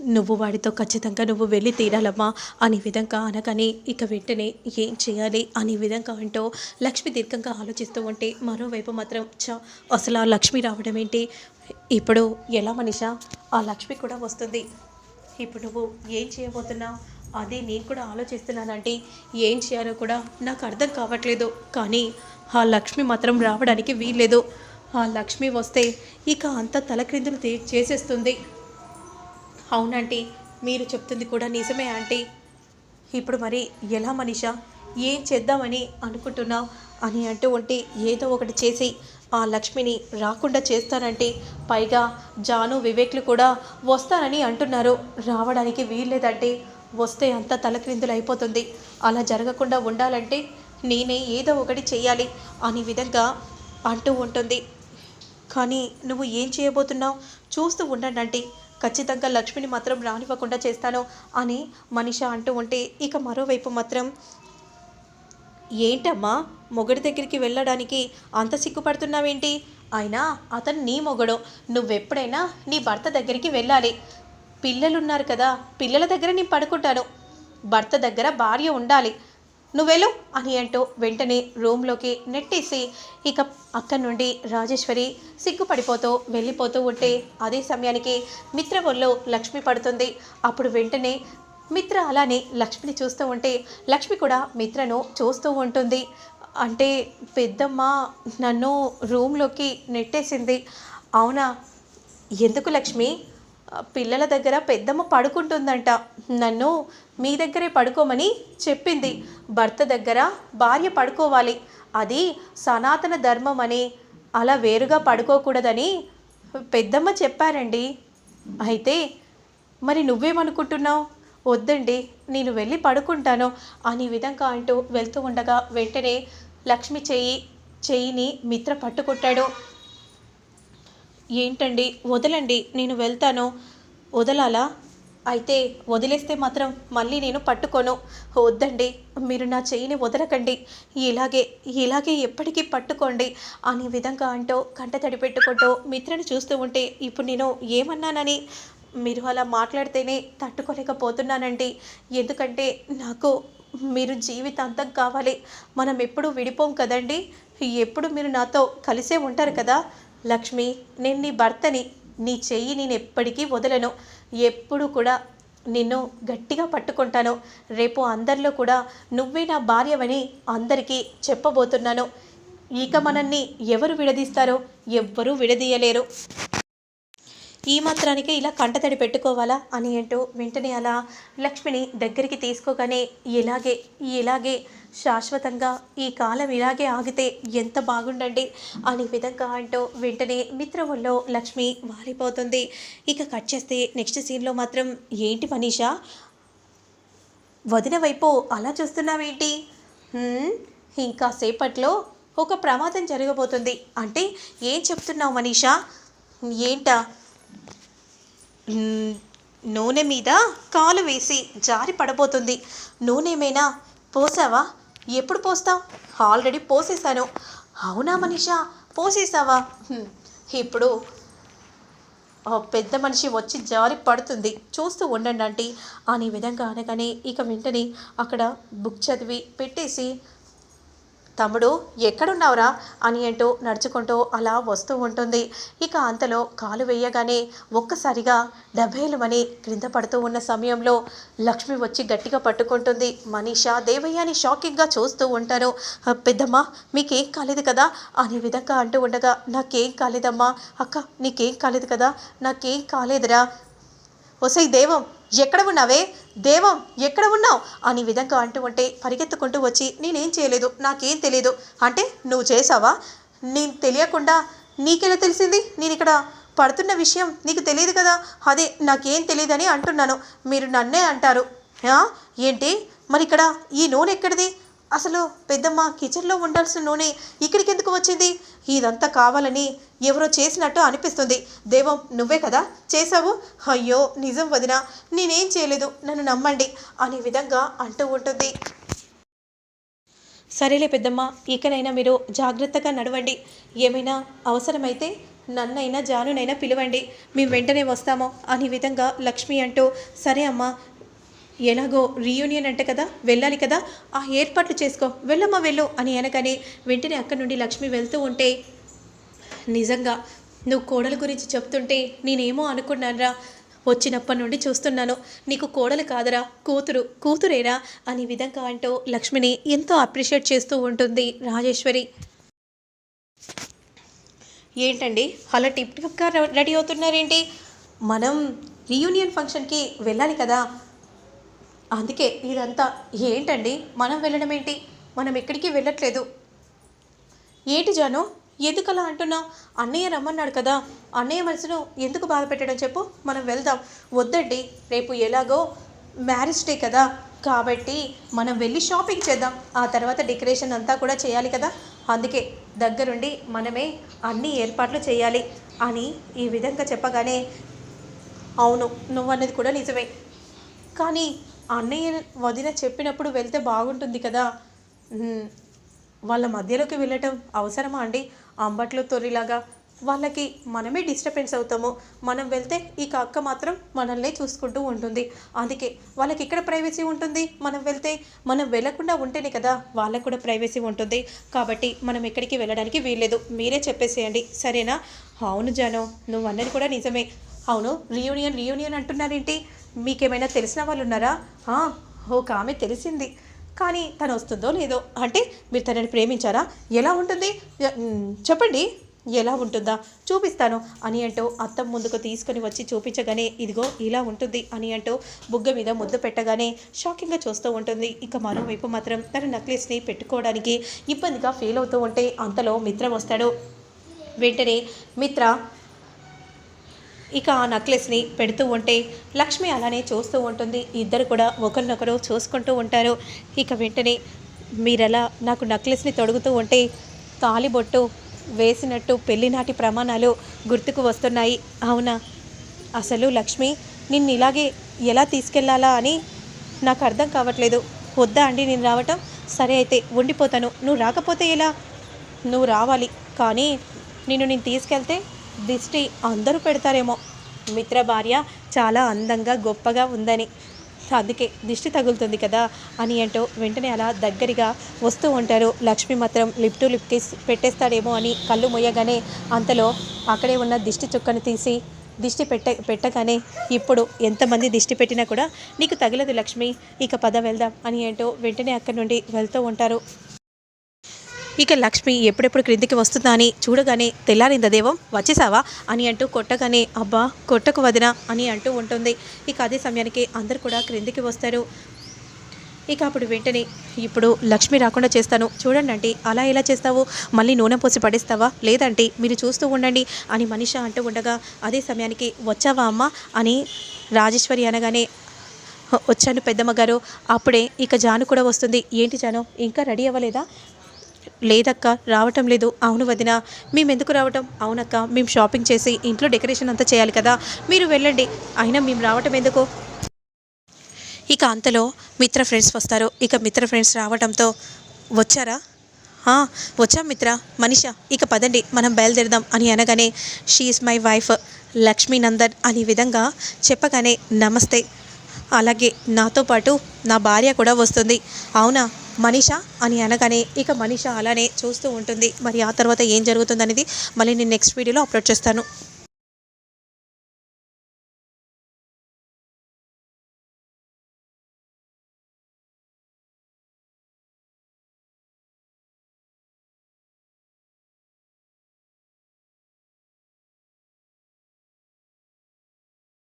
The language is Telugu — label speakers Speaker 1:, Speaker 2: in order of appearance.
Speaker 1: నువ్వు వాడితో ఖచ్చితంగా నువ్వు వెళ్ళి తీరాలమ్మా అనే విధంగా అనగానే ఇక వెంటనే ఏం చేయాలి అనే విధంగా అంటూ లక్ష్మి దీర్ఘంగా ఆలోచిస్తూ ఉంటే మరోవైపు మాత్రం చ అసలు ఆ లక్ష్మి రావడం ఏంటి? ఇప్పుడు ఎలా మనిషా? ఆ లక్ష్మి కూడా వస్తుంది. ఇప్పుడు నువ్వు ఏం చేయబోతున్నావు? అదే నేను కూడా ఆలోచిస్తున్నానంటే ఏం చేయాలో కూడా నాకు అర్థం కావట్లేదు. కానీ ఆ లక్ష్మి మాత్రం రావడానికి వీల్లేదు. ఆ లక్ష్మి వస్తే ఇక అంత తలక్రిందులు చేసేస్తుంది. అవునంటీ మీరు చెప్తుంది కూడా నిజమే ఆంటీ. ఇప్పుడు మరి ఎలా మనిషా? ఏం చేద్దామని అనుకుంటున్నావు? అని అంటూ ఉంటే ఏదో ఒకటి చేసి ఆ లక్ష్మిని రాకుండా చేస్తానంటే పైగా జాను వివేక్లు కూడా వస్తానని అంటున్నారు. రావడానికి వీల్లేదంటే వస్తే అంతా తలక్రిందులు అయిపోతుంది అలా జరగకుండా ఉండాలంటే నేనే ఏదో ఒకటి చేయాలి అనే విధంగా అంటూ ఉంటుంది. కానీ నువ్వు ఏం చేయబోతున్నావు? చూస్తూ ఉండండి ఖచ్చితంగా లక్ష్మిని మాత్రం రానివ్వకుండా చేస్తాను అని మనిష అంటూ ఉంటే ఇక మరోవైపు మాత్రం ఏంటమ్మా మొగుడి దగ్గరికి వెళ్ళడానికి అంత సిగ్గుపడుతున్నావేంటి? అయినా అతను నీ మొగడు నువ్వెప్పుడైనా నీ భర్త దగ్గరికి వెళ్ళాలి. పిల్లలున్నారు కదా పిల్లల దగ్గర నేను పడుకుంటాను. భర్త దగ్గర భార్య ఉండాలి. నువ్వెళ్ళు అని అంటూ వెంటనే రూమ్లోకి నెట్టేసి ఇక అక్కడి నుండి రాజేశ్వరి సిగ్గుపడిపోతూ వెళ్ళిపోతూ ఉంటే అదే సమయానికి మిత్ర ఒళ్ళో లక్ష్మి పడుతుంది. అప్పుడు వెంటనే మిత్ర అలానే లక్ష్మిని చూస్తూ ఉంటే లక్ష్మి కూడా మిత్రను చూస్తూ ఉంటుంది. అంటే పెద్దమ్మ నన్ను రూమ్లోకి నెట్టేసింది. అవునా? ఎందుకు లక్ష్మి? పిల్లల దగ్గర పెద్దమ్మ పడుకుంటుందంట. నన్ను మీ దగ్గరే పడుకోమని చెప్పింది. భర్త దగ్గర భార్య పడుకోవాలి. అది సనాతన ధర్మం అని అలా వేరుగా పడుకోకూడదని పెద్దమ్మ చెప్పారండి. అయితే మరి నువ్వేమనుకుంటున్నావు? వద్దండి నేను వెళ్ళి పడుకుంటాను అని విధంగా అంటూ వెళ్తూ ఉండగా వెంటనే లక్ష్మి చెయ్యి చెయ్యిని మిత్ర పట్టుకుంటాడు ఏంటండి? వదలండి. నేను వెళ్తాను. వదలాలా? అయితే వదిలేస్తే మాత్రం మళ్ళీ నేను పట్టుకోను. వద్దండి. మీరు నా చెయ్యిని వదలకండి. ఇలాగే ఇలాగే ఎప్పటికీ పట్టుకోండి అనే విధంగా అంటూ కంట తడి పెట్టుకుంటూ మిత్రను చూస్తూ ఉంటే ఇప్పుడు నేను ఏమన్నానని? మీరు అలా మాట్లాడితేనే తట్టుకోలేకపోతున్నానండి. ఎందుకంటే నాకు మీరు జీవితాంతం కావాలి. మనం ఎప్పుడు విడిపోం కదండి. ఎప్పుడు మీరు నాతో కలిసే ఉంటారు కదా. లక్ష్మి నేను నీ భర్తని నీ చెయ్యి నేను ఎప్పటికీ వదలను. ఎప్పుడు కూడా నిన్ను గట్టిగా పట్టుకుంటాను. రేపు అందరిలో కూడా నువ్వే నా భార్యవని అందరికీ చెప్పబోతున్నాను. ఇక మనల్ని ఎవరు విడదీస్తారో? ఎవ్వరూ విడదీయలేరు. ఈ మాత్రానికే ఇలా కంటతడి పెట్టుకోవాలా అని అంటూ వెంటనే అలా లక్ష్మిని దగ్గరికి తీసుకోగానే ఇలాగే ఇలాగే శాశ్వతంగా ఈ కాలం ఇలాగే ఆగితే ఎంత బాగుండండి అనే విధంగా అంటూ వెంటనే మిత్రవుల్లో లక్ష్మి వాలిపోతుంది. ఇక కట్ చేస్తే నెక్స్ట్ సీన్లో మాత్రం ఏంటి మనీషా? వదిన వైపు అలా చూస్తున్నావేంటి? ఇంకా సేపట్లో ఒక ప్రమాదం జరగబోతుంది. అంటే ఏం చెప్తున్నావు మనీషా? ఏంటా? నూనె మీద కాలు వేసి జారి పడబోతుంది. నూనె ఏమైనా పోసావా? ఎప్పుడు పోస్తావు? ఆల్రెడీ పోసేసాను అవునా మనిషా? పోసేసావా ఇప్పుడు పెద్ద మనిషి వచ్చి జారి పడుతుంది. చూస్తూ ఉండండి అనే విధంగా అనగానే ఇక వెంటనే అక్కడ బుక్ చదివి పెట్టేసి తమ్ముడు ఎక్కడున్నావురా? అని అంటూ నడుచుకుంటూ అలా వస్తూ ఉంటుంది. ఇక అంతలో కాలు వేయగానే ఒక్కసారిగా డబేలుమని క్రింద పడుతూ ఉన్న సమయంలో లక్ష్మి వచ్చి గట్టిగా పట్టుకుంటుంది. మనీషా దేవయ్యని షాకింగ్గా చూస్తూ ఉంటారు. పెద్దమ్మ మీకేం కాలేదు కదా? అనే విధంగా అంటూ ఉండగా నాకేం కాలేదమ్మా అక్క నీకేం కాలేదు కదా? నాకేం కాలేదురా? ఒసై దేవం ఎక్కడ ఉన్నావే? దేవం ఎక్కడ ఉన్నావు? అని విధంగా అంటూ ఉంటే పరిగెత్తుకుంటూ వచ్చి నేనేం చేయలేదు నాకేం తెలియదు అంటే నువ్వు చేసావా నేను తెలియకుండా నీకెలా తెలిసింది? నేను ఇక్కడ పడుతున్న విషయం నీకు తెలియదు కదా? అదే నాకేం తెలియదని అంటున్నాను. మీరు నన్నే అంటారు. ఏంటి? మరి ఇక్కడ ఈ నూనె ఎక్కడిది? అసలు పెద్దమ్మ కిచెన్లో ఉండాల్సిన నూనె ఇక్కడికి ఎందుకు వచ్చింది? ఇదంతా కావాలని ఎవరో చేసినట్టు అనిపిస్తుంది. దేవం నువ్వే కదా చేసావు అయ్యో నిజం వదిన నేనేం చేయలేదు. నన్ను నమ్మండి అనే విధంగా అంటూ ఉంటుంది. సరేలే పెద్దమ్మ ఇకనైనా మీరు జాగ్రత్తగా నడవండి. ఏమైనా అవసరమైతే నన్నైనా జానునైనా పిలవండి. మేము వెంటనే వస్తాము అనే విధంగా లక్ష్మి అంటూ సరే అమ్మా ఎలాగో రీయూనియన్ అంటే కదా వెళ్ళాలి కదా ఆ ఏర్పాట్లు చేసుకో వెళ్ళమ్మా వెళ్ళు అని అనగానే వెంటనే అక్కడి నుండి లక్ష్మి వెళ్తూ ఉంటే నిజంగా నువ్వు కోడల గురించి చెప్తుంటే నేనేమో అనుకున్నానురా. వచ్చినప్పటి నుండి చూస్తున్నాను నీకు కోడలు కాదురా కూతురు కూతురేనా అనే విధంగా అంటూ లక్ష్మిని ఎంతో అప్రిషియేట్ చేస్తూ ఉంటుంది రాజేశ్వరి. ఏంటండి అలా టిప్ టిప్గా రెడీ అవుతున్నారేంటి? మనం రీయూనియన్ ఫంక్షన్కి వెళ్ళాలి కదా అందుకే ఇదంతా ఏంటండి? మనం వెళ్ళడం ఏంటి? మనం ఎక్కడికి వెళ్ళట్లేదు. ఏంటి జాను? ఎందుకు అలా అంటున్నావు? అన్నయ్య రమ్మన్నాడు కదా. అన్నయ్య మనసును ఎందుకు బాధ పెట్టడం చెప్పు. మనం వెళ్దాం. వద్దండి. రేపు ఎలాగో మ్యారేజ్ డే కదా. కాబట్టి మనం వెళ్ళి షాపింగ్ చేద్దాం. ఆ తర్వాత డెకరేషన్ అంతా కూడా చేయాలి కదా. అందుకే దగ్గరుండి మనమే అన్ని ఏర్పాట్లు చేయాలి అని ఈ విధంగా చెప్పగానే అవును నువ్వు అన్నది కూడా నిజమే. కానీ అన్నయ్య వదిన చెప్పినప్పుడు వెళ్తే బాగుంటుంది కదా? వాళ్ళ మధ్యలోకి వెళ్ళటం అవసరమా అండి? అంబట్లో తొరిలాగా వాళ్ళకి మనమే డిస్టర్బెన్స్ అవుతాము. మనం వెళ్తే ఈ అక్క మాత్రం మనల్నే చూసుకుంటూ ఉంటుంది. అందుకే వాళ్ళకి ఇక్కడ ప్రైవసీ ఉంటుంది? మనం వెళ్తే మనం వెళ్ళకుండా ఉంటేనే కదా వాళ్ళకు కూడా ప్రైవసీ ఉంటుంది. కాబట్టి మనం ఎక్కడికి వెళ్ళడానికి వీల్లేదు. మీరే చెప్పేసేయండి. సరేనా? అవును జాను నువ్వు అన్నది కూడా నిజమే. అవును రీయూనియన్ రీయూనియన్ అంటున్నారేంటి? మీకేమైనా తెలిసిన వాళ్ళు ఉన్నారా? ఒక ఆమె తెలిసింది. కానీ తను వస్తుందో లేదో అంటే మీరు తనని ప్రేమించారా? ఎలా ఉంటుంది? చెప్పండి. ఎలా ఉంటుందా? చూపిస్తాను. అని అంటూ అత్తం ముందుకు తీసుకొని వచ్చి చూపించగానే ఇదిగో ఇలా ఉంటుంది అని అంటూ బుగ్గ మీద ముద్దు పెట్టగానే షాకింగ్గా చూస్తూ ఉంటుంది. ఇక మరోవైపు మాత్రం తన నెక్లెస్ని పెట్టుకోవడానికి ఇబ్బందిగా ఫీల్ అవుతూ ఉంటే అంతలో మిత్ర వస్తాడు. వెంటనే మిత్ర ఇక ఆ నెక్లెస్ని పెడుతూ ఉంటే లక్ష్మి అలానే చూస్తూ ఉంటుంది. ఇద్దరు కూడా ఒకరినొకరు చూసుకుంటూ ఉంటారు. ఇక వెంటనే మీరెలా నాకు నెక్లెస్ని తొడుగుతూ ఉంటే తాలిబొట్టు వేసినట్టు పెళ్ళినాటి ప్రమాణాలు గుర్తుకు వస్తున్నాయి. అవునా? అసలు లక్ష్మి నిన్ను ఇలాగే ఎలా తీసుకెళ్ళాలా అని నాకు అర్థం కావట్లేదు. వద్దా అండి నేను రావటం? సరే అయితే ఉండిపోతాను. నువ్వు రాకపోతే ఎలా? నువ్వు రావాలి. కానీ నిన్ను నేను తీసుకెళ్తే దిష్టి అందరూ పెడతారేమో. మిత్ర భార్య చాలా అందంగా గొప్పగా ఉందని. అందుకే దిష్టి తగులుతుంది కదా అని అంటూ వెంటనే అలా దగ్గరగా వస్తూ ఉంటారు. లక్ష్మి మాత్రం లిప్ టు లిప్ కిస్ పెట్టేస్తాడేమో అని కళ్ళు మొయ్యగానే అంతలో అక్కడే ఉన్న దిష్టి చుక్కను తీసి దిష్టి పెట్ట పెట్టగానే ఇప్పుడు ఎంతమంది దిష్టి పెట్టినా కూడా నీకు తగలదు లక్ష్మి ఇక పద వెళ్దాం అని అంటూ వెంటనే అక్కడి నుండి వెళ్తూ ఉంటారు. ఇక లక్ష్మి ఎప్పుడెప్పుడు క్రిందికి వస్తుందా అని చూడగానే తెల్లారిందా దేవం వచ్చేసావా? అని అంటూ కొట్టగానే అబ్బా కొట్టకు వదినా అని అంటూ ఉంటుంది. ఇక అదే సమయానికి అందరు కూడా క్రిందికి వస్తారు. ఇక అప్పుడు వెంటనే ఇప్పుడు లక్ష్మి రాకుండా చేస్తాను. చూడండి అంటే అలా ఎలా చేస్తావు? మళ్ళీ నూనె పోసి పడేస్తావా? లేదంటే మీరు చూస్తూ ఉండండి అని మనిష అంటూ ఉండగా అదే సమయానికి వచ్చావా అమ్మ? అని రాజేశ్వరి అనగానే వచ్చాను పెద్దమ్మ గారు. అప్పుడే ఇక జాను కూడా వస్తుంది. ఏంటి జాను ఇంకా రెడీ అవ్వలేదా? లేదక్క రావటం లేదు. అవును వదిన మేము ఎందుకు రావటం? అవునక్క మేము షాపింగ్ చేసి ఇంట్లో డెకరేషన్ అంతా చేయాలి కదా. మీరు వెళ్ళండి. అయినా మేము రావటం ఎందుకు? ఇక అంతలో మిత్ర ఫ్రెండ్స్ వస్తారు. ఇక మిత్ర ఫ్రెండ్స్ రావడంతో వచ్చారా? వచ్చాం మిత్ర. మనిష ఇక పదండి. మనం బయలుదేరదాం అని అనగానే షీఈస్ మై వైఫ్ లక్ష్మీనందన్ అనే విధంగా చెప్పగానే నమస్తే. అలాగే నాతో పాటు నా భార్య కూడా వస్తుంది. అవునా? మనీష అని అనగానే ఇక మనీష అలానే చూస్తూ ఉంటుంది. మరి ఆ తర్వాత ఏం జరుగుతుందనేది మళ్ళీ నేను నెక్స్ట్ వీడియోలో అప్లోడ్ చేస్తాను.